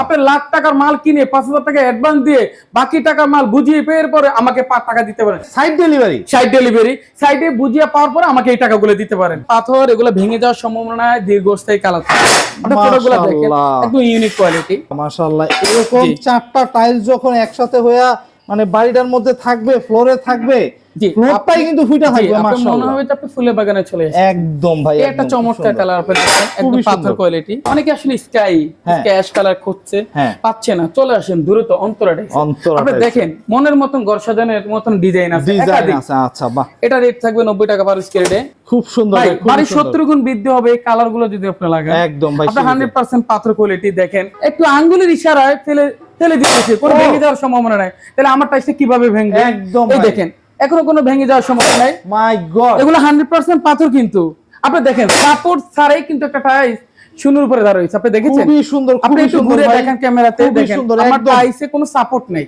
আপনি লাখ টাকার মাল কিনে পাঁচ হাজার টাকা অ্যাডভান্স দিয়ে বাকি টাকার মাল বুঝিয়ে পেয়ে পরে আমাকে পাঁচ টাকা দিতে পারেন। সাইড ডেলিভারি সাইড ডেলিভারি সাইডে বুঝিয়ে পাওয়ার পরে আমাকে এই টাকাগুলো দিতে পারেন। পাথর এগুলো ভেঙে যাওয়ার সম্ভাবনা দীর্ঘস্থায়ী। একদম ইউনিক কোয়ালিটি মাশাআল্লাহ এরকম চারটা টাইলস যখন একসাথে হইয়া মানে বাড়িটার মধ্যে থাকবে ফ্লোরে থাকবে ফ্লোরটাই কিন্তু ফুইটা থাকবে মনে হবে আপনি ফুলের বাগানে চলে এসেছেন। একদম ভাই একটা খুব চমৎকার সুন্দর। কালার আপনি একদম পাথর কোয়ালিটি অনেকে আসলে স্কাই হ্যাঁ। ক্যাশ কালার খুঁজছে হ্যাঁ। পাচ্ছে না চলে আসেন দ্রুত অন্তরা আপনি দেখেন মনের মতন ঘর সাজানোর মতন ডিজাইন আছে ডিজাইন আছে আচ্ছা বাহ। এটা রেট থাকবে নব্বই টাকা পার স্কোয়ার ডে খুব সুন্দর। সত্তর গুণ বৃদ্ধি হবে এই কালারগুলো যদি আপনি লাগান। একদম ভাই আপনি সীমিত। হান্ড্রেড পার্সেন্ট পাথর কোয়ালিটি দেখেন। একটু আঙ্গুলের ইশারায় ফেলে ফেলে দিতেছে কোনো। ভেঙে যাওয়ার সম্ভাবনা নাই। তাহলে আমার টাইসটা কীভাবে ভেঙে একদম দেখেন এখনও কোনো ভেঙে যাওয়ার সম্ভব নাই। মাই গড এগুলো হান্ড্রেড পার্সেন্ট পাথর কিন্তু। আপনি দেখেন সাপোর্ট ছাড়াই কিন্তু একটা টাইস শূন্যের উপরে দাঁড়া রয়েছে। আপনি দেখেছেন? খুবই সুন্দর আপনি খুবই একটু সুন্দর ঘুরে। দেখেন ক্যামেরাতে দেখেন। সুন্দর আমার টাইসে কোনো সাপোর্ট নেই।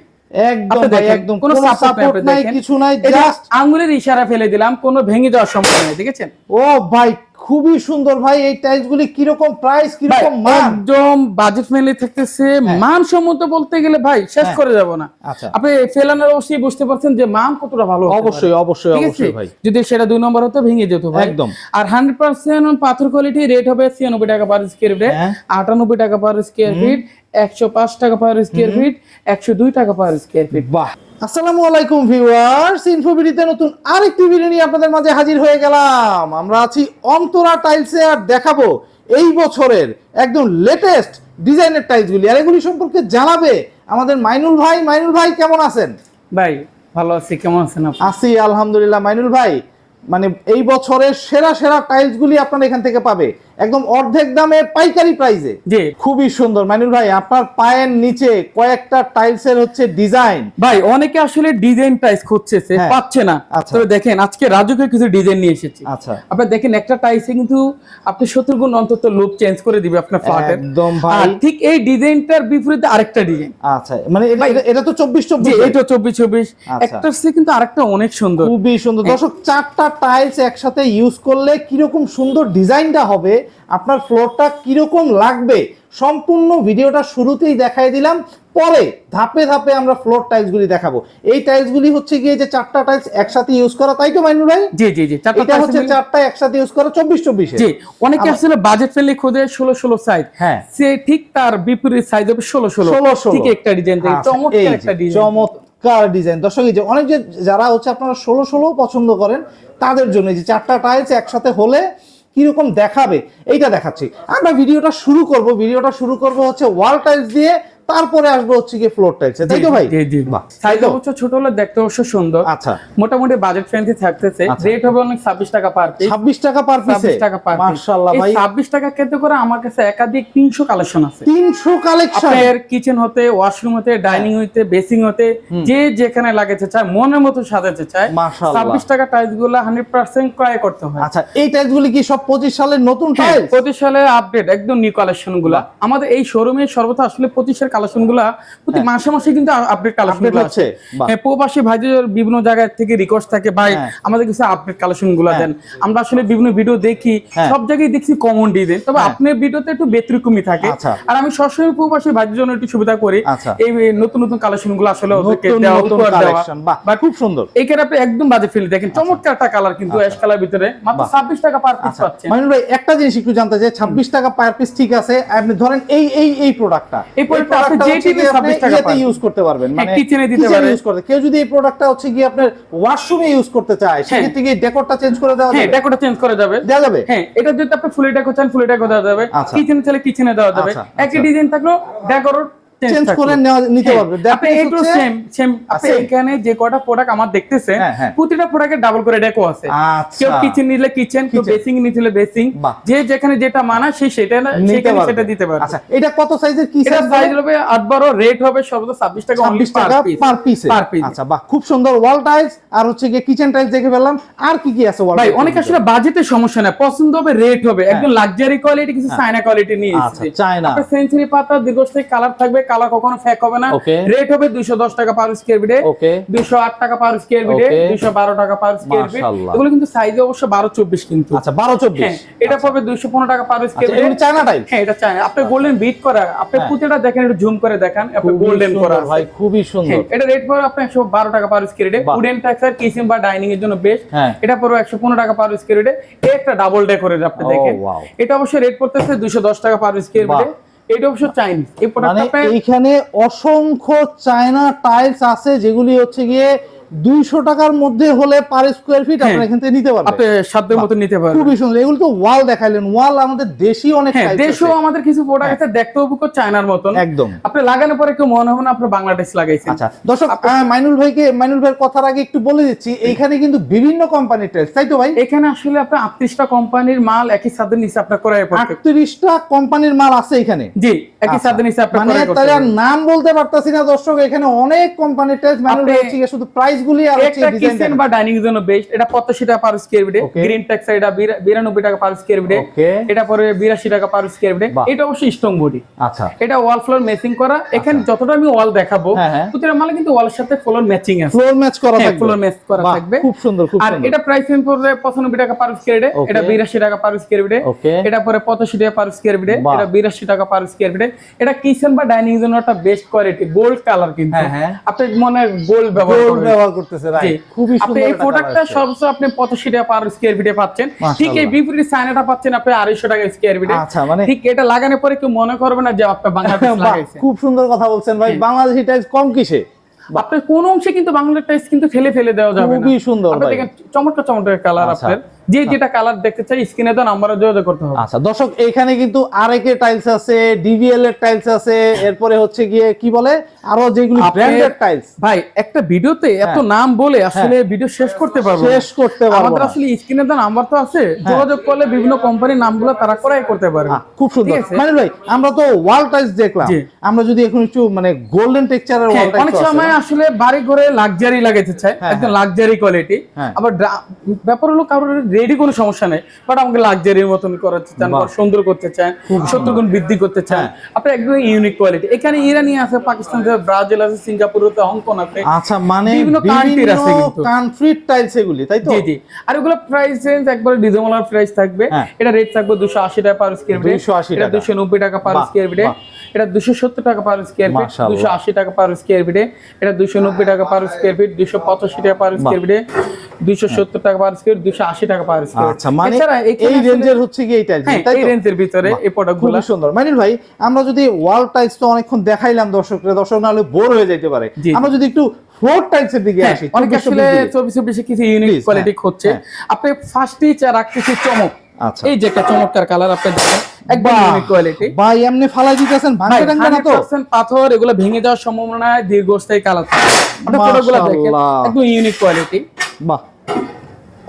একদম একদম। কোনো সাপোর্ট নাই কিছু নাই জাস্ট আঙ্গুলের ইশারা ফেলে দিলাম কোনো ভেঙে যাওয়ার সম্ভব নাই দেখেছেন? ও ভাই খুবই সুন্দর ভাই এই টাইলস গুলি কীরকম প্রাইস কীরকম মান? একদম বাজেট ফ্রেন্ডলি থাকতেছে। মানসম্মত বলতে গেলে ভাই শেষ হ্যাঁ। করে যাব না। আচ্ছা। আপনি ফেলানোর অবশ্যই বুঝতে পারছেন যে মান কতটা ভালো অবশ্যই অবশ্যই অবশ্যই ভাই। যদি সেটা দুই নম্বর হতো ভেঙে যেত ভাই। একদম। আর হান্ড্রেড পার্সেন্ট পাথর কোয়ালিটি রেট হবে ছিয়ানব্বই টাকা পার স্কোয়ার ফিট হ্যাঁ। আটানব্বই টাকা পার স্কোয়ার ফিট একশো পাঁচ টাকা পার স্কোয়ার ফিট একশো দুই টাকা পার স্কোয়ার ফিট বাহ। আসসালামু আলাইকুম ভিউয়ার্স ইনফোবিডিতে নতুন আরেকটি ভিডিও নিয়ে আপনাদের মাঝে হাজির হয়ে গেলাম। আমরা আছি অন্তরা টাইলসে আর দেখাবো এই বছরের একদম লেটেস্ট ডিজাইনের টাইলসগুলি। আর এগুলি সম্পর্কে জানাবে আমাদের মাইনুল ভাই। মাইনুল ভাই কেমন আছেন? ভাই ভালো আছি। কেমন আছেন আছি আলহামদুলিল্লাহ। মাইনুল ভাই মানে এই বছরের সেরা সেরা টাইলসগুলি আপনারা এখান থেকে পাবে। একদম অর্ধেক দামে পাইকারি প্রাইসে জি। খুবই সুন্দর। মাইনুল ভাই আপনার পায়ের নিচে কয়েকটা টাইলসের হচ্ছে ডিজাইন ভাই অনেকে আসলে ডিজাইন টাইলস খুঁজছে। পাচ্ছে না। আচ্ছা। তবে দেখেন আজকে রাজুকে কিছু ডিজাইন নিয়ে এসেছি। আচ্ছা। আপনি দেখেন একটা টাইসে কিন্তু আপনি সত্তর গুণ অন্তত লুক চেঞ্জ করে দিবে আপনার ফ্ল্যাটের একদম ভাই। ঠিক এই ডিজাইনটার বিপরীতে আরেকটা ডিজাইন আচ্ছা মানে এটা- তো চব্বিশ যে চব্বিশ এটা চব্বিশ চব্বিশ। আচ্ছা। একটা সে কিন্তু আরেকটা অনেক সুন্দর। খুবই সুন্দর। দর্শক চারটা টাইলস একসাথে ইউজ করলে কীরকম সুন্দর ডিজাইনটা হবে আপনার ফ্লোরটা কীরকম লাগবে সম্পূর্ণ ভিডিওটা শুরুতেই দেখাই দিলাম পরে ধাপে ধাপে আমরা ফ্লোর টাইলসগুলি দেখাবো। এই টাইলসগুলি হচ্ছে গিয়ে যে চারটা টাইলস একসাথে ইউজ করা তাই তো মাইনুল ভাই? জি জি জি চারটা এটা হচ্ছে চারটা একসাথে ইউজ করা চব্বিশ চব্বিশে জি অনেকে আসলে বাজেট ফ্রেন্ডলি খোঁজে ষোলো ষোলো সাইজ হ্যাঁ। সে ঠিক তার বিপরীত সাইজ হবে ষোলো ষোলো 16 16 ঠিক একটা ডিজাইন আচ্ছা, চমৎকার একটা ডিজাইন চমৎকার ডিজাইন দর্শক এই যে অনেক যে যারা হচ্ছে আপনারা ষোলো ষোলো পছন্দ করেন তাদের জন্য যে চারটা টাইলস একসাথে হলে কীরকম দেখাবে, এইটা দেখাচ্ছি। আমরা ভিডিওটা শুরু করব। ভিডিওটা শুরু করব হচ্ছে ওয়াল টাইলস দিয়ে তারপরে আসব হচ্ছে গিয়ে ফ্লোর টাইলস তাই তো ভাই? জি জি। তাই তো? অবশ্য ছোট হলে দেখতে অবশ্য সুন্দর। আচ্ছা। মোটামুটি বাজেট ফ্রেন্ডলি থাকতেছে। আচ্ছা। রেট হবে অনেক ছাব্বিশ টাকা পার পিস ছাব্বিশ টাকা পার পিসে ছাব্বিশ টাকা পার মার্শাল্লাহ ভাই। ছাব্বিশ টাকা ক্ষেত্রে করে আমার কাছে একাধিক তিনশো কালেকশন আছে। তিনশো কালেকশন আপনার কিচেন হতে ওয়াশরুম হতে ডাইনিং হতে বেসিং হতে যে যেখানে লাগাতে চায় মনের মতো সাজাতে চায়। মাশাআল্লাহ। ছাব্বিশ টাকা টাইলসগুলো হান্ড্রেড পার্সেন্ট ক্রয় করতে হয়। আচ্ছা এই টাইলসগুলি কি সব পঁচিশ সালের নতুন টাইলস পঁচিশ সালের আপডেট একদম নিউ কালেকশনগুলা। আমাদের এই শোরুমে সর্বদা আসলে পঁচিশের কালেকশন গুলা প্রতি মাসে মাসে কিন্তু আপডেট কালেকশন হচ্ছে? হচ্ছে প্রবাসী ভাইদের বিভিন্ন জায়গা থেকে রিকোয়েস্ট থাকে ভাই হ্যাঁ। আমাদের কিছু আপডেট কালেকশনগুলা হ্যাঁ। দেন আমরা আসলে বিভিন্ন ভিডিও দেখি হ্যাঁ। সব জায়গায় দেখছি কমন ডিজাইন তবে হ্যাঁ। আপনার ভিডিওতে একটু ব্যতিক্রমী থাকে আচ্ছা। আর আমি সবসময় প্রবাসী ভাইদের জন্য একটু সুবিধা করি আচ্ছা। এই নতুন নতুন কালেকশনগুলো আসলে ওদেরকে দেওয়া উপহার দেওয়া বাহ খুব সুন্দর এই ক্ষেত্রে আপনি একদম বাজে ফেলে দেখেন চমৎকার একটা কালার কিন্তু অ্যাশ কালার ভিতরে মাত্র বাহ। ছাব্বিশ টাকা পার পিস আচ্ছা পাচ্ছেন মাইনুল ভাই একটা জিনিস একটু জানতে চাই ছাব্বিশ টাকা পার পিস ঠিক আছে আপনি ধরেন এই এই এই প্রোডাক্টটা এই product টা আপনি যে টিভি 26 টাকা পাবেন। ইউজ করতে পারবেন হ্যাঁ, মানে kitchen দিতে kitchen ইউজ করতে। কেউ যদি এই প্রোডাক্টটা হচ্ছে গিয়ে আপনার ওয়াশরুমে ইউজ করতে চায় সেক্ষেত্রে কি ডেকোরটা চেঞ্জ করে দেওয়া হ্যাঁ যাবে? ডেকোটা চেঞ্জ করে যাবে দেওয়া যাবে? হ্যাঁ এটা যদি আপনি ফুলি ডেকো চান ফুলি ডেকো দেওয়া যাবে। কিচেনে চাইলে কিচেনে দেওয়া যাবে। একটা একই ডিজাইন থাকল ডেকোর চেঞ্জ করে নিতে পারবে। হ্যাঁ, হচ্ছে- সেম সেম same? এখানে যে কটা প্রোডাক্ট আমার হ্যাঁ, হ্যাঁ। প্রতিটা প্রোডাক্টে ডাবল করে ডেকো আছে। আচ্ছা। কেউ কিচেন নিলে কিচেন কেউ বেসিং নিলে বেসিং যে যেখানে যেটা মানায় সে সেটা সেখানে সেটা দিতে পারবে। আচ্ছা এটা কত সাইজের কি এটা সাইজ হবে আট বারো রেট হবে সর্বোচ্চ ছাব্বিশ টাকা 26 টাকা। পার পিসে Per piece। আচ্ছা বাহ খুব সুন্দর ওয়াল টাইলস আর হচ্ছে গিয়ে কিচেন টাইলস দেখে ফেললাম। আর কি কি আছে ওয়াল ভাই অনেক আসলে বাজেটের সমস্যা না পছন্দ হবে রেট হবে। একদম লাক্সারি কোয়ালিটি কিছু চায়না কোয়ালিটি নিয়ে। আচ্ছা এসেছে। চায়না। সেঞ্চুরি পাতা দীর্ঘস্থায়ী কালার থাকবে কালার কখনো ফেক হবে না। রেট হবে দুইশো দশ টাকা পার স্কোয়ার ফিটে ওকে দুইশো আট টাকা পার স্কোয়ার ফিটে Okay. দুইশো বারো টাকা পার স্কোয়ার ফিট এগুলো কিন্তু সাইজে অবশ্য বারো চব্বিশ কিন্তু। আচ্ছা বারো চব্বিশ। হ্যাঁ এটা পড়বে দুইশো পনেরো টাকা পার স্কোয়ার আচ্ছা ফিট চায়না টাইল হ্যাঁ এটা চাই আপনি গোল্ডেন বিট করা আপনি হ্যাঁ। পুঁতিটা দেখেন একটু জুম করে দেখেন আপনি গোল্ডেন করা ভাই খুবই সুন্দর। হ্যাঁ, এটা রেট পড়বে আপনার একশো বারো টাকা পার স্কোয়ার ফিটে। উডেন টাক্সার কিচেন বা ডাইনিং এর জন্য বেস্ট হ্যাঁ। এটা পড়বে একশো পনেরো টাকা পার স্কোয়ার ফিটে একটা ডাবল ডেকোরেট আপনি দেখেন। এটা অবশ্যই রেট পড়তেছে দুইশো দশ টাকা পার স্কোয়ার ফিটে এটা অবশ্য চাইনিজ এই মানে প্রোডাক্টটা এখানে অসংখ্য চায়না টাইলস আছে যেগুলি হচ্ছে গিয়ে দুইশো টাকার মধ্যে হলে পার স্কোয়ার ফিট আপনারা হ্যাঁ। এখান থেকে নিতে আপনি পারবেন সাধ্যের মতো নিতে পারবেন। খুবই সুন্দর। এগুলো তো ওয়াল দেখাইলেন। ওয়াল আমাদের দেশি অনেক হ্যাঁ tiles আমাদের কিছু প্রোডাক্ট আছে দেখতে চায়নার মতন। একদম। আপনি লাগানোর পরে কেউ মনে হবে না আপনি বাংলাদেশ লাগাইছেন। আচ্ছা দর্শক মাইনুল ভাইকে মাইনুল ভাইয়ের কথার আগে একটু বলে দিচ্ছি এইখানে কিন্তু বিভিন্ন কোম্পানির টাইলস তাই তো ভাই? এখানে আসলে আপনার আটত্রিশটা কোম্পানির মাল একই সাথে নিচে আপনার করাই পড়তে আটত্রিশটা কোম্পানির মাল আছে এখানে। জি একই আচ্ছা। সাথে নিচে আপনার মানে পারবেন। নাম বলতে পারতাছি না দর্শক এখানে অনেক কোম্পানির টাইলস মাইনুল ভাই আপনি- শুধু প্রাইস গুলি আর হচ্ছে ডিজাইন কিচেন বা ডাইনিং এর জন্য বেস্ট এটা পঁচাশি টাকা পার স্কোয়ার ফিটে গ্রিন ট্যাক্স এটা বিরা- বিরানব্বই টাকা পার স্কোয়ার ফিটে এটা পরে বিরাশি টাকা পার স্কোয়ার ফিটে এটা অবশ্যই স্ট্রং বডি আচ্ছা। এটা ওয়াল ফ্লোর ম্যাচিং করা। এখানে যতটা আমি ওয়াল দেখাবো হ্যাঁ, হ্যাঁ। প্রতিটা মালে কিন্তু ওয়ালের সাথে ফ্লোর ম্যাচিং আছে। ফ্লোর ম্যাচ করা হ্যাঁ, থাকবে। floor match করা থাকবে। খুব সুন্দর খুব আর এটা প্রাইস সেম পড়বে পঁচানব্বই টাকা পার স্কোয়ার ফিটে এটা বিরাশি টাকা পার স্কোয়ার ফিটে এটা পরে পঁচাশি টাকা পার স্কোয়ার ফিটে এটা বিরাশি টাকা পার স্কোয়ার ফিটে এটা কিচেন বা ডাইনিং জন্য একটা বেস্ট কোয়ালিটি গোল্ড কালার কিন্তু। আপনি মনে গোল্ড ব্যবহার করতেছে ভাই খুবই সুন্দর এই প্রোডাক্টটা সর্বোচ্চ আপনি টাকা পার স্কয়ার ফিটে পাচ্ছেন। ঠিক এই বিপরীত সাইনাটা পাচ্ছেন আপনি আড়াইশো টাকা স্কয়ার ফিটে আচ্ছা মানে ঠিক এটা লাগানোর পরে কেউ মনে করবে না যে আপনি বাংলাদেশ লাগাইছেন। খুব সুন্দর কথা বলছেন ভাই। বাংলাদেশি টাইলস কম কিসে? আপনার কোন অংশে কিন্তু বাংলাদেশ টাইস কিন্তু ফেলে ফেলে দেওয়া যাবে না। খুবই সুন্দর ভাই। দেখেন চমৎকার চমৎকার কালার আচ্ছা। আপনার। যে যেটা কালার দেখতে চাই স্ক্রিনে দেন আমরা যোগাযোগ করতে হবে। আচ্ছা দর্শক এখানে কিন্তু আরেকে টাইলস আছে ডিভিএল এর টাইলস আছে এরপরে হচ্ছে গিয়ে কি বলে? আরও যেগুলি ব্র্যান্ডেড টাইলস ভাই একটা ভিডিওতে এত নাম বলে আসলে ভিডিও শেষ করতে পারব। শেষ করতে পারব আমাদের আসলে স্ক্রিনে দেন নাম্বার তো আছে। যোগাযোগ করলে বিভিন্ন কোম্পানির নামগুলো তারা করাই করতে পারবে। খুব সুন্দর। মানে ভাই আমরা তো ওয়াল টাইলস দেখলাম। আমরা যদি এখন একটু মানে গোল্ডেন টেক্সচারের হ্যাঁ, ওয়াল অনেক সময় আসলে বাড়ি ঘরে লাক্সারি লাগাইতে চায় হ্যাঁ, একদম লাক্সারি কোয়ালিটি হ্যাঁ। আবার ব্যাপার হলো কারোর রেডি কোনো সমস্যা নেই বাট আমাকে লাক্সারির মতন করতে চান সুন্দর করতে চান সত্তর গুণ বৃদ্ধি করতে চান। হ্যাঁ। আপনি একদম ইউনিক কোয়ালিটি এখানে ইরানি আছে পাকিস্তান আছে ব্রাজিল আছে সিঙ্গাপুর আছে হংকং আছে। আচ্ছা মানে বিভিন্ন country আছে কিন্তু। কান্ট্রির টাইলস এগুলি তাই তো? জি জি। আর এগুলো প্রাইস রেঞ্জ একবারে রিজনেবল প্রাইস থাকবে। হ্যাঁ। এটা রেট থাকবে দুশো আশি টাকা পার স্কোয়ার ফিট 280 টাকা। দুশো নব্বই টাকা পার স্কোয়ার ফিটে। এটা দুশো সত্তর টাকা পার স্কোয়ার ফিট মাশাআল্লাহ। দুশো আশি টাকা পার স্কোয়ার ফিটে এটা দুশো নব্বই টাকা পার স্কোয়ার ফিট দুশো পঁচাশি টাকা পার স্কোয়ার ফিটে দুশো সত্তর টাকা পার স্কোয়ার দুশো আশি টাকা পার স্কোয়ার আচ্ছা মানে এই রেঞ্জের হচ্ছে কি এই টাইলস হ্যাঁ তাই এই রেঞ্জের ভিতরে এই প্রোডাক্টগুলো। খুবই সুন্দর। মানিল ভাই আমরা যদি ওয়াল টাইলস তো অনেকক্ষণ দেখাইলাম দর্শকরা দর্শক না হলে বোর হয়ে যেতে পারে। আমরা যদি একটু ফ্লোর টাইলস এর দিকে আসি অনেকে 24 আসলে দিকে। চব্বিশ চব্বিশে কিছু ইউনিক কোয়ালিটি হ্যাঁ, হ্যাঁ। আপনি ফার্স্ট টিচ আর রাখতেছি চমক। আচ্ছা। এই যে একটা চমৎকার কালার আপনি দেখেন একদম ইউনিক কোয়ালিটি ভাই এমনি ফালাই দিতেছেন ভাঙতে টাঙবে না তো? পাথর এগুলো ভেঙে যাওয়ার সম্ভাবনা দীর্ঘস্থায়ী কালার আপনি প্রোডাক্টগুলো দেখেন। একদম ইউনিক কোয়ালিটি বাহ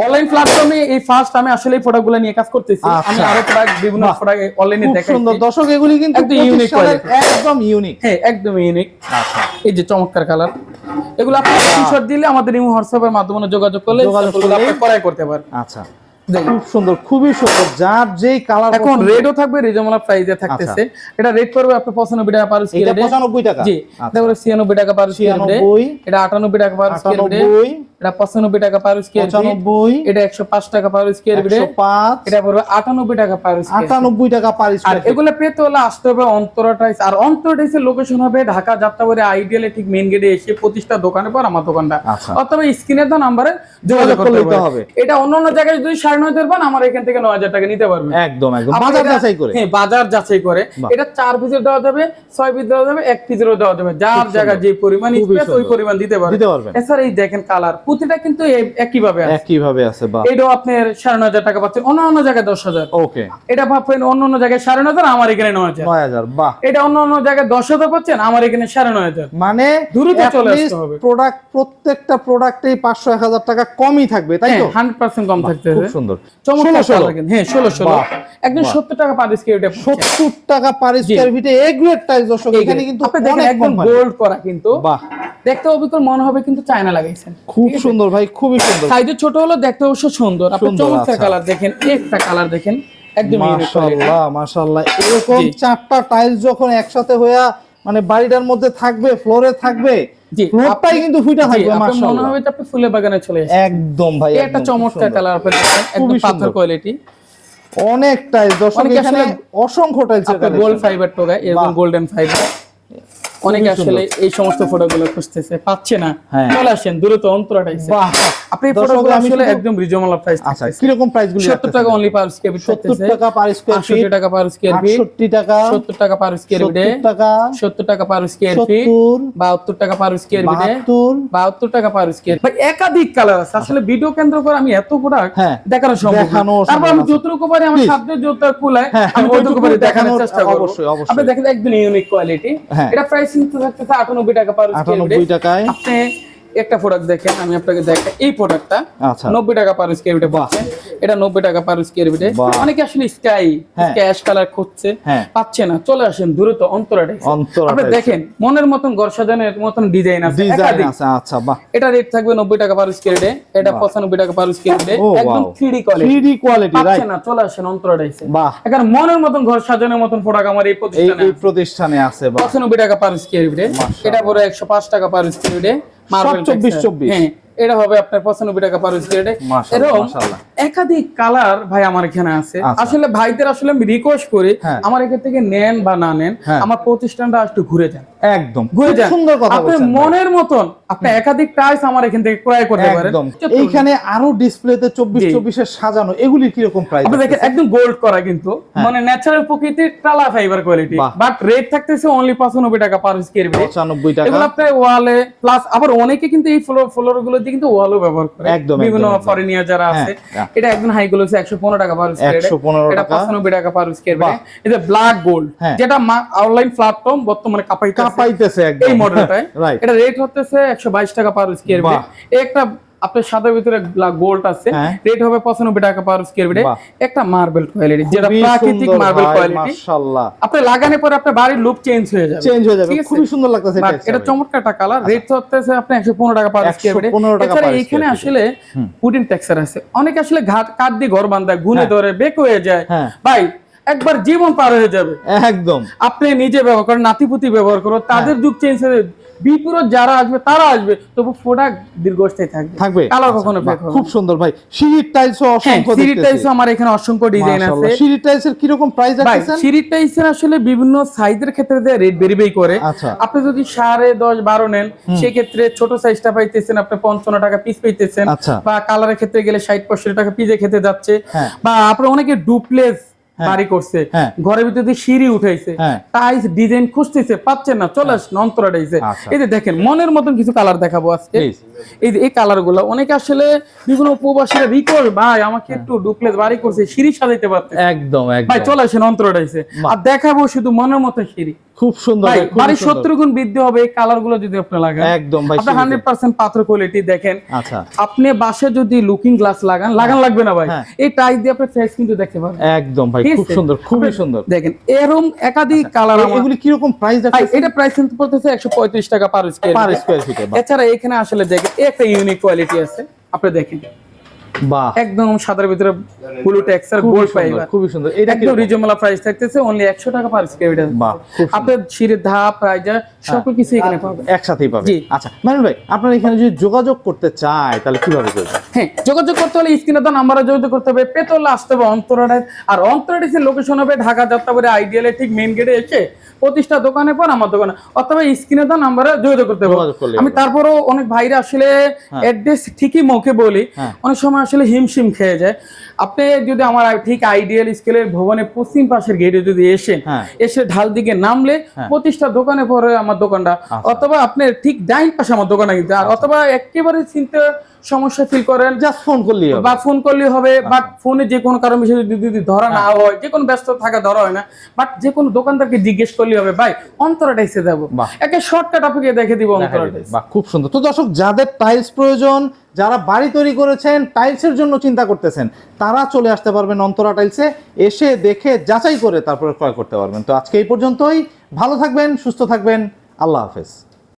অনলাইন প্ল্যাটফর্মে এই ফার্স্ট আমি আসলে এই প্রোডাক্টগুলো নিয়ে কাজ করতেছি। আচ্ছা। আমি আরও প্রোডাক্ট বিভিন্ন প্রোডাক্ট অনলাইনে দেখাই সুন্দর। দর্শক এগুলি কিন্তু একদম 25 unique সালের quality। একদম ইউনিক হ্যাঁ একদম ইউনিক আচ্ছা। এই যে চমৎকার কালার এগুলো আপনি স্ক্রিনশট দিলে আমাদের ইমো হোয়াটসঅ্যাপের মাধ্যমে যোগাযোগ করলে যোগাযোগ করতে পারেন আচ্ছা। খুব সুন্দর খুবই সুন্দর। যার যেই কালার এখন রেটও থাকবে রিজনেবল প্রাইসে থাকতেছে। এটা রেট করবে আপনি 95 টাকা পার এটা 95 টাকা। জি আচ্ছা। তারপরে 96 টাকা পার স্কয়ার 96 এটা 98 টাকা পার স্কয়ার 98 এটা 95 টাকা পার স্কয়ার 95 এটা 105 টাকা পার স্কয়ার 105 এটা পড়বে 98 টাকা পার স্কয়ার 98 টাকা পার আর এগুলো পেতে হলে আসতে হবে অন্তরটাইস আর অন্তরটাইসের লোকেশন হবে ঢাকা যাত্রাবাড়ি আইডিয়ালে ঠিক মেইন গেটে এসে প্রতিষ্ঠা দোকানের পর আমার দোকানটা। আচ্ছা। অথবা স্ক্রিনের তো নাম্বারে যোগাযোগ করতে হবে হবে। এটা অন্য অন্য জায়গায় যদি সাড়ে নয় দেবেন আমার এখান থেকে নয় হাজার টাকা নিতে পারবেন একদম একদম। বাজার এটা- যাচাই করে। হ্যাঁ বাজার যাচাই করে। এটা চার পিসের দেওয়া যাবে ছয় পিস দেওয়া যাবে এক পিসেরও দেওয়া যাবে। যার জায়গা যে পরিমাণ স্পেস ওই পরিমাণ দিতে পারবেন। এছাড়া এই দেখেন কালার প্রতিটা কিন্তু এ- আছে। একই আছে এটাও আপনার সাড়ে নয় হাজার টাকা পাচ্ছেন অন্য অন্য জায়গায় দশ হাজার। ওকে। এটা ভাববেন অন্য অন্য জায়গায় সাড়ে নয় হাজার আমার এখানে নয় হাজার। 9000 বাহ। এটা অন্য অন্য জায়গায় দশ হাজার পাচ্ছেন আমার এখানে সাড়ে নয় হাজার। মানে দ্রুত চলে আসতে হবে। প্রোডাক্ট প্রত্যেকটা প্রোডাক্টেই 500 1000 টাকা কমই থাকবে তাই তো? হান্ড্রেড পার্সেন্ট কম থাকতে হবে। সুন্দর। চমৎকার 16 colour কিন্তু। হ্যাঁ ষোলো ষোলো। একদম সত্তর টাকা পার স্কোয়ার 70 টাকা পার স্কয়ার ফিটে এ গ্রেড টাইলস দর্শক এখানে কিন্তু আপনি দেখেন অনেক একদম গোল্ড করা কিন্তু। বাহ। দেখতে অবিকল মনে হবে কিন্তু চায়না লাগাইছেন। খুব সুন্দর ভাই খুবই সুন্দর। সাইজে ছোট হলো দেখতে অবশ্য সুন্দর। আপনি চমৎকার আচ্ছা। কালার দেখেন একটা কালার দেখেন একদম মাশাআল্লাহ মাশাআল্লাহ। এরকম চারটা টাইলস যখন একসাথে হইয়া মানে বাড়িটার মধ্যে থাকবে ফ্লোরে থাকবে জি, ফ্লোরটাই কিন্তু ফুটা থাকবে আপনার মনে হবে আপনি ফুলের বাগানে চলে এসেছেন। একদম ভাই একটা চমৎকার কালার আপনি একদম পাথর কোয়ালিটি অনেক টাইলস দর্শক অনেকে এখানে আসলে- অসংখ্য টাইলস গোল্ড ফাইবার এরকম গোল্ডেন ফাইবার অনেকে আসলে এই সমস্ত ফটোগুলো খুঁজতেছে পাচ্ছে না। হ্যাঁ। চলে আসেন দূরত্ব অন্তরাটাই। বাহ। আপনি এই দর্শক, ফটোগুলো আসলে একদম রিজনেবল প্রাইস আচ্ছা কীরকম প্রাইস গুলি 70 টাকা অনলি পার স্কয়ার ফিট 70 টাকা পার স্কয়ার 68 ফিট টাকা পার স্কয়ার ফিট 68 টাকা 70 টাকা পার স্কয়ার ফিটে 70 টাকা 70 টাকা পার স্কয়ার ফিট 72 টাকা পার স্কয়ার ফিটে 72 টাকা পার স্কয়ার ভাই একাধিক কালার আছে। আসলে ভিডিও কেন্দ্র করে আমি এত প্রোডাক্ট হ্যাঁ, দেখানো সম্ভব তারপর আমি যতটুকু পারি আমার. সাধ্য যত কুলায় হ্যাঁ, আমি ওইটুকু পারি দেখানোর চেষ্টা করব। অবশ্যই, অবশ্যই। আপনি দেখেন একদম ইউনিক কোয়ালিটি হ্যাঁ। এটা প্রাইস কিন্তু থাকতেছে 98 টাকা পার স্কয়ার ফিট 98 টাকায়। আপনি একটা প্রোডাক্ট দেখেন আমি আপনাকে দেখাই এই প্রোডাক্টটা আচ্ছা। 90 টাকা পার স্কয়ার ফিটে পাচ্ছেন এটা 90 টাকা পার স্কয়ার ফিটে অনেকে আসলে স্কাই। ক্যাশ কালার খুঁজছে হ্যাঁ। পাচ্ছে না। চলে আসেন দ্রুত অন্তরাটে অন্তরা আপনি দেখেন মনের মতন ঘর সাজানোর মতন ডিজাইন আছে আচ্ছা বাহ। এটা রেট থাকবে নব্বই টাকা পার স্কোয়ার ডে এটা পঁচানব্বই টাকা পার স্কোয়ার ও একদম wow three quality 3D quality পাচ্ছে না চলে আসেন অন্তরাটাইছে বাহ। এখন মনের মতন ঘর সাজানোর মতন প্রোডাক্ট আমার এই প্রতিষ্ঠানে এই প্রতিষ্ঠানে আছে বাহ। পঁচানব্বই টাকা পার স্কোয়ার মাশাআল্লাহ। এটা পরে একশো পাঁচ টাকা পার স্কোয়ার ডে সব 24 24 হ্যাঁ। এটা হবে আপনার পঁচানব্বই টাকা পার ডে এরকম একাধিক কালার ভাই আমার এখানে আছে। আচ্ছা। আসলে ভাইদের আসলে আমি রিকোয়েস্ট করি হ্যাঁ। আমার এখান থেকে নেন বা না নেন হ্যাঁ। আমার প্রতিষ্ঠানটা একটু ঘুরে যান। একদম। ঘুরে যান। সুন্দর কথা আপনি মনের মতন আপনি একাধিক টাইস আমার এখান থেকে ক্রয় করতে পারেন। এইখানে আরও ডিসপ্লেতে সাজানো এগুলি কীরকম প্রাইস আপনি দেখেন একদম গোল্ড করা কিন্তু। মানে ন্যাচারাল প্রকৃতির টালা ফাইবার কোয়ালিটি বাট রেট থাকতেছে অনলি টাকা পার স্কোয়ার ফিট পঁচানব্বই টাকা। এগুলো আপনার ওয়ালে প্লাস আবার অনেকে কিন্তু এই ফ্লোর ফ্লোরগুলো দিয়ে কিন্তু ওয়ালও ব্যবহার করে একদম, বিভিন্ন। ফরেনিয়ার যারা আছে হ্যাঁ, এটা একদম হাই গুলো হচ্ছে একশো পনেরো টাকা পার স্কোয়ার 115 এটা টাকা। পঁচানব্বই টাকা পার স্কোয়ার। ফিট এটা ব্ল্যাক গোল্ড হ্যাঁ। যেটা অনলাইন প্ল্যাটফর্ম বর্তমানে কাপাই কাপাইতেছে একদম এই মডেলটায় এটা রেট হতেছে একশো বাইশ টাকা পার স্কোয়ার ফিট। একটা আপনার সাদার ভিতরে গোল্ড আছে হ্যাঁ। রেট হবে পঁচানব্বই টাকা পার স্কোয়ার ফিটে একটা মার্বেল কোয়ালিটি যেটা প্রাকৃতিক মার্বেল কোয়ালিটি মাশাআল্লাহ। আপনি লাগানোর পরে আপনার বাড়ির লুক চেঞ্জ হয়ে যাবে। চেঞ্জ হয়ে যাবে? খুবই সুন্দর লাগতেছে But এটা চমৎকার একটা কালার রেট হতেছে আপনি একশো পনেরো টাকা পার স্কোয়ার ফিটে 115 টাকা এছাড়া এখানে আসলে উডেন টেক্সচার আছে। অনেকে আসলে ঘাট কাঠ দিয়ে ঘর বান্ধা গুনে হ্যাঁ। ধরে বেক হয়ে যায়। হ্যাঁ। ভাই একবার জীবন পার হয়ে যাবে। একদম। আপনি নিজে ব্যবহার করেন নাতিপুতি ব্যবহার করো তাদের হ্যাঁ। যুগ চেঞ্জ হয়ে বিপুর যারা আসবে তারা আসবে তবু প্রোডাক্ট দীর্ঘস্থায়ী থাকবে। থাকবে। কালার কখনো খুব সুন্দর ভাই। সিঁড়ির টাইলসও হ্যাঁ অসংখ্য সিঁড়ির টাইলস আমার এখানে অসংখ্য ডিজাইন আছে। সিঁড়ির টাইলসের কীরকম প্রাইস সিঁড়ির টাইলসের আসলে বিভিন্ন সাইজের ক্ষেত্রে রেট বেরিবেই করে। আচ্ছা। আপনি যদি সাড়ে দশ বারো নেন সেক্ষেত্রে ছোট সাইজটা পাইতেছেন আপনি পঞ্চান্ন টাকা পিস পাইতেছেন। আচ্ছা। বা কালারের ক্ষেত্রে গেলে ষাট পঁয়ষট্টি টাকা পিজে খেতে যাচ্ছে। হ্যাঁ। বা আপনার অনেকে ডুপ্লেস বাড়ি করছে। হ্যাঁ। ঘরের ভিতরে সিঁড়ি উঠাইছে। হ্যাঁ। টাইলস ডিজাইন খুঁজতেছে পাচ্ছেন না চলে আসেন অন্তরা ডাইছে। আচ্ছা। এই যে দেখেন মনের মতন কিছু কালার দেখাবো আজকে। এই যে এই কালারগুলো অনেকে আসলে বিভিন্ন উপবাসীরা রিকোয়েস্ট ভাই আমাকে হ্যাঁ। একটু ডুপ্লেস বাড়ি করছে সিঁড়ি সাজাইতে পারতে একদম ভাই চলে আসেন অন্তরা ডাইছে। আর দেখাবো শুধু মনের মতন সিঁড়ি। খুব সুন্দর ভাই ভাই, খুবই বাড়ির সত্তর গুণ বৃদ্ধি হবে এই কালারগুলো যদি আপনি লাগান। একদম ভাই আপনি হান্ড্রেড পার্সেন্ট পাথর কোয়ালিটি দেখেন। আচ্ছা। আপনি বাসে যদি লুকিং গ্লাস লাগান লাগান লাগবে না ভাই। হ্যাঁ। এই টাইপ দিয়ে আপনি ফেস কিন্তু দেখতে পাবেন একদম ভাই খুব সুন্দর খুবই সুন্দর। দেখেন এরকম একাধিক কালার প্রাইস এটা প্রাইস কিন্তু পড়তেছে টাকা পার স্কোয়ার পার স্কয়ার ফিটে এছাড়া এখানে আসলে দেখেন একটা ইউনিক কোয়ালিটি আছে। আপনি দেখেন। বাহ। একদম সাদার ভিতরে ব্লু টেক্সচার গোল্ড সুন্দর, ফাইবার খুবই সুন্দর। এটা একদম রিজনেবল প্রাইস থাকতেছে অনলি 100 টাকা পার স্কয়ার মিটার বাহ, আপনার সিঁড়ির ধাপ রাইজা সকল কিছু এখানে পাবেন। একসাথেই পাবে আচ্ছা মানুষ ভাই আপনার এখানে যদি যোগাযোগ করতে চায় তাহলে কীভাবে হ্যাঁ যোগাযোগ করতে হলে স্ক্রিনে তো নাম্বারে যোগাযোগ করতে হবে। পেতলে আসতে হবে অন্তরাডায় আর অন্তরাডের লোকেশন হবে ঢাকা যাত্রাবাড়ি আইডিয়ালে ঠিক মেইন গেটে এসে প্রতিষ্ঠা দোকানের পর আমার দোকানে। অথবা স্ক্রিনে তো নাম্বারে যোগাযোগ করতে হবে। আমি। তারপরও অনেক ভাইরা আসলে অ্যাড্রেস ঠিকই মুখে বলি। হ্যাঁ। অনেক সময় আসলে হিমশিম খেয়ে যায়। আপনি যদি আমার ঠিক আইডিয়াল স্কেলের ভবনের পশ্চিম পাশের গেটে যদি এসেন হ্যাঁ। এসে ঢাল দিকে নামলে প্রতিষ্ঠা দোকানে পরে আমার দোকানটা। আচ্ছা। অথবা আপনি ঠিক ডাইন পাশে আমার দোকানে কিন্তু। আর অথবা একেবারে চিনতে সমস্যা ফিল করেন জাস্ট ফোন করলেই বা ফোন করলে হবে বাট ফোনে যে কোনো কারণ বিষয়ে যদি ধরা না হয়। যে কোনো ব্যস্ত থাকা ধরা হয় না বাট যে কোনো দোকানদারকে জিজ্ঞেস করলে হবে ভাই অন্তরাটা এসে যাব। একে শর্টকাট আপনাকে দেখে দিব অন্তরাটা খুব সুন্দর। তো দর্শক যাদের টাইলস প্রয়োজন যারা বাড়ি তৈরি করেছেন, টাইলসের জন্য চিন্তা করতেছেন, তারা চলে আসতে পারবেন অন্তরা টাইলসে, এসে দেখে যাচাই করে তারপরে ক্রয় করতে পারবেন। তো আজকে এই পর্যন্তই। ভালো থাকবেন, সুস্থ থাকবেন। আল্লাহ হাফেজ।